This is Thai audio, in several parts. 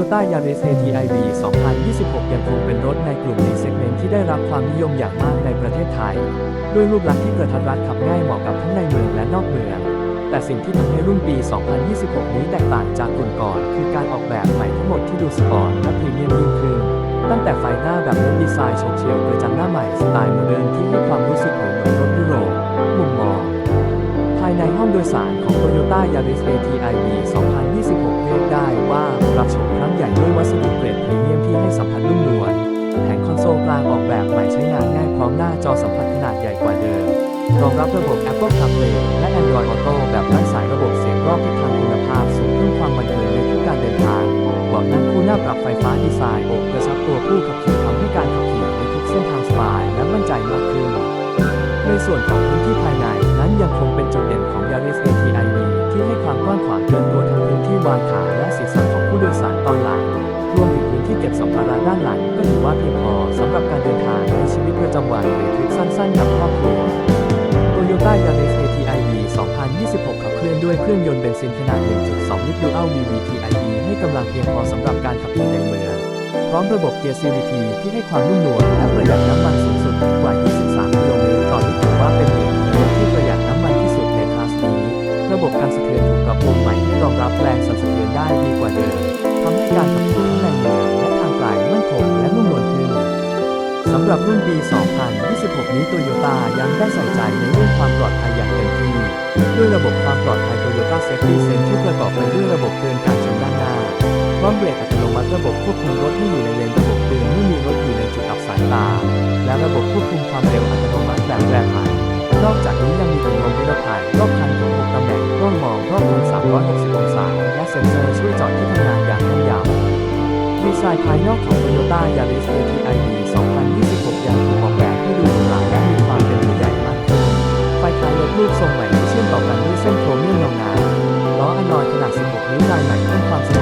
Toyota Yaris ATIV 2026 ยังคงเป็นรถในกลุ่ม D segment ที่ได้รับความนิยมอย่างมากในประเทศไทย ด้วยรูปลักษณ์ที่กระทัดรัดขับง่ายเหมาะกับทั้งในเมืองและนอกเมือง แต่สิ่งที่ทำให้รุ่นปี 2026 นี้แตกต่างจากรุ่นก่อน คือการออกแบบใหม่ทั้งหมดที่ดูสปอร์ตและพรีเมียมยิ่งขึ้น ตั้งแต่ไฟหน้าแบบเล่นดีไซน์โฉบเฉี่ยวกระจังหน้าใหม่สไตล์โมเดิร์นที่ให้ความรู้สึกเหมือนรถยุโรป ยสารของ Toyota Yaris ATIV 2026 เรียกได้ว่ารับชมครั้งใหญ่ด้วยวัสดุเกรดพรีเมียมที่ให้สัมผัสนุ่มนวลแผงคอนโซลกลางออกแบบใหม่ใช้งานง่ายพร้อมหน้าจอสัมผัสขนาดใหญ่กว่าเดิม รองรับระบบ Apple CarPlay และ Android Auto แบบไร้สายระบบเสียงรอบทิศทางคุณภาพสูงเพิ่มความบันเทิงในทุกการเดินทางเบาะนั่งคู่หน้าปรับไฟฟ้าดีไซน์โอบกระชับตัวผู้ขับขี่ทำให้การขับขี่ในทุกเส้นทางสบายและมั่นใจมากขึ้น ในส่วนของ สำหรับการเดินทางในชีวิตประจำวันหรือทริปสั้นๆกับครอบครัว Toyota Yaris ATIV 2026 ขับเคลื่อนด้วยเครื่องยนต์เบนซินขนาด 1.2 ลิตร Dual VVTIV ให้กำลังเพียงพอสำหรับการขับขี่ในเมือง พร้อมระบบเกียร์ CVT ที่ให้ความนุ่มนวลและประหยัดน้ำมันสูงสุดถึงกว่า 23 กิโลเมตรต่อลิตรถือว่าเป็นหนึ่ง สำหรับรุ่นปี 2026 นี้โตโยต้ายังได้ใส่ใจในเรื่องความปลอดภัยอย่างเต็มที่ ด้วยระบบความปลอดภัย Toyota Safety Sense ที่ประกอบไปด้วยระบบเตือนการชนด้านหน้าพร้อมเบรกอัตโนมัติระบบควบคุมรถให้อยู่ในเลนระบบเตือนเมื่อมีรถอยู่ในจุดอับสายตา และระบบควบคุมความเร็วอัตโนมัติแบบแปรผันนอกจากนี้ยังมีถุงลมนิรภัยรอบคันถึง6ตำแหน่งกล้องมองรอบคัน360 องศา และเซ็นเซอร์ช่วยจอดที่ทำงานอย่างแม่นยำดีไซน์ภายนอกของ Toyota Yaris ATIV นิ้ว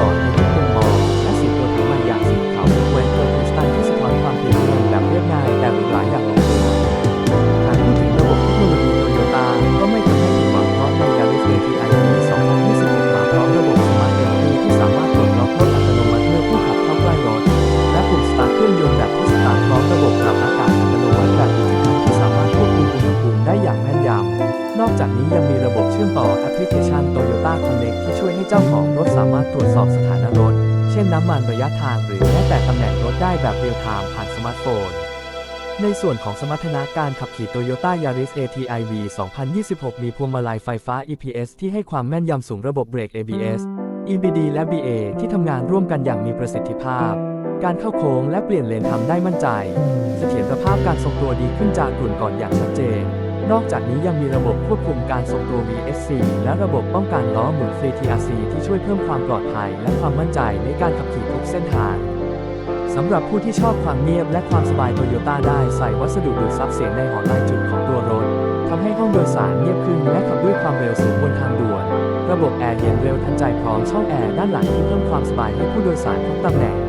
ตรวจสอบสถานะรถ เช่นน้ำมันระยะทางหรือแม้แต่ตำแหน่งรถได้แบบเรียลไทม์ผ่านสมาร์ทโฟน ในส่วนของสมรรถนะการขับขี่ Toyota Yaris ATIV 2026 มีพวงมาลัยไฟฟ้า EPS ที่ให้ความแม่นยำสูงระบบเบรก ABS EBD และ BA ที่ทำงานร่วมกันอย่างมีประสิทธิภาพ การเข้าโค้งและเปลี่ยนเลนทำได้มั่นใจ เสถียรภาพการทรงตัวดีขึ้นจากกลุ่นก่อนอย่างชัดเจน นอกจากนี้ยังมีระบบควบคุมการทรงตัว VSC และระบบป้องกันล้อหมุนฟรี TRC ที่ช่วยเพิ่มความปลอดภัย และความมั่นใจในการขับขี่ทุกเส้นทางสำหรับผู้ที่ชอบความเงียบและความสบายโตโยต้าได้ใส่วัสดุดูดซับเสียงในหอลายจุดของตัวรถทำให้ห้องโดยสารเงียบขึ้นและขับด้วยความเร็วสูงบนทางด่วน ระบบแอร์เย็นเร็วทันใจพร้อมช่องแอร์ด้านหลังที่เพิ่มความสบายให้ผู้โดยสารทุกตำแหน่ง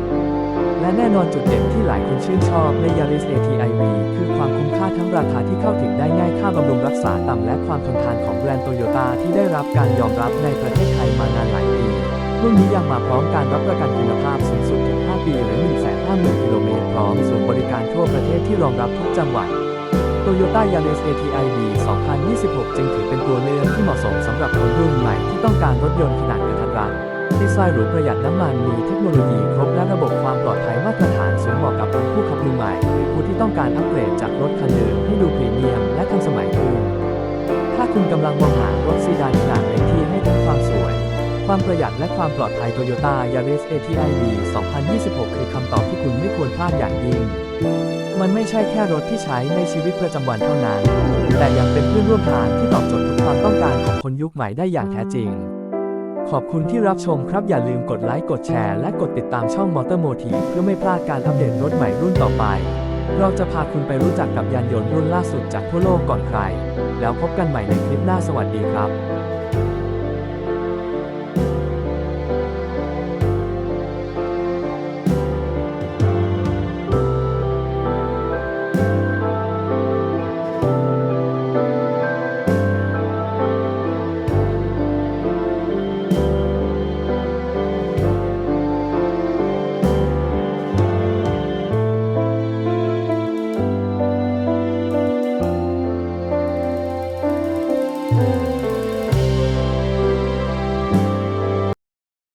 และแน่นอนจุดเด่นที่หลายคนชื่นชอบใน Yaris ATIV คือความคุ้มค่าทั้งราคาที่เข้าถึงได้ง่ายค่าบำรุงรักษาต่ำและความทนทานของแบรนด์โตโยต้าที่ได้รับการยอมรับในประเทศไทยมานานหลายปีรุ่นนี้ยังมาพร้อมการรับประกันคุณภาพสูงสุดถึง 5 ปี หรือ 150,000 กิโลเมตร พร้อมศูนย์บริการทั่วประเทศที่รองรับทุกจังหวัด Toyota Yaris ATIV 2026 จึงถือเป็นตัวเลือกที่เหมาะสมสำหรับคนรุ่นใหม่ที่ต้องการรถยนต์ขนาดกระทัดรัด ดีไซน์หรูประหยัดน้ำมันมีเทคโนโลยีครบและระบบความปลอดภัยมาตรฐานสูงเหมาะกับผู้ขับมือใหม่หรือผู้ที่ต้องการอัปเกรดจากรถคันเดิมให้ดูพรีเมียมและทันสมัยขึ้นถ้าคุณกำลังมองหารถซีดานขนาดเล็กที่ให้ทั้งความสวย ความประหยัดและความปลอดภัย Toyota Yaris ATIV 2026 คือคำตอบที่คุณไม่ควรพลาดอย่างยิ่งมันไม่ใช่แค่รถที่ใช้ในชีวิตประจำวันเท่านั้น แต่ยังเป็นเพื่อนร่วมทางที่ตอบโจทย์ทุกความต้องการของคนยุคใหม่ได้อย่างแท้จริง ขอบคุณที่รับชมครับอย่าลืมกดไลค์กดแชร์และกดติดตามช่องมอเตอร์โมทีเพื่อไม่พลาดการอัปเดตรถใหม่รุ่นต่อไป เราจะพาคุณไปรู้จักกับยานยนต์รุ่นล่าสุดจากทั่วโลกก่อนใคร แล้วพบกันใหม่ในคลิปหน้าสวัสดีครับ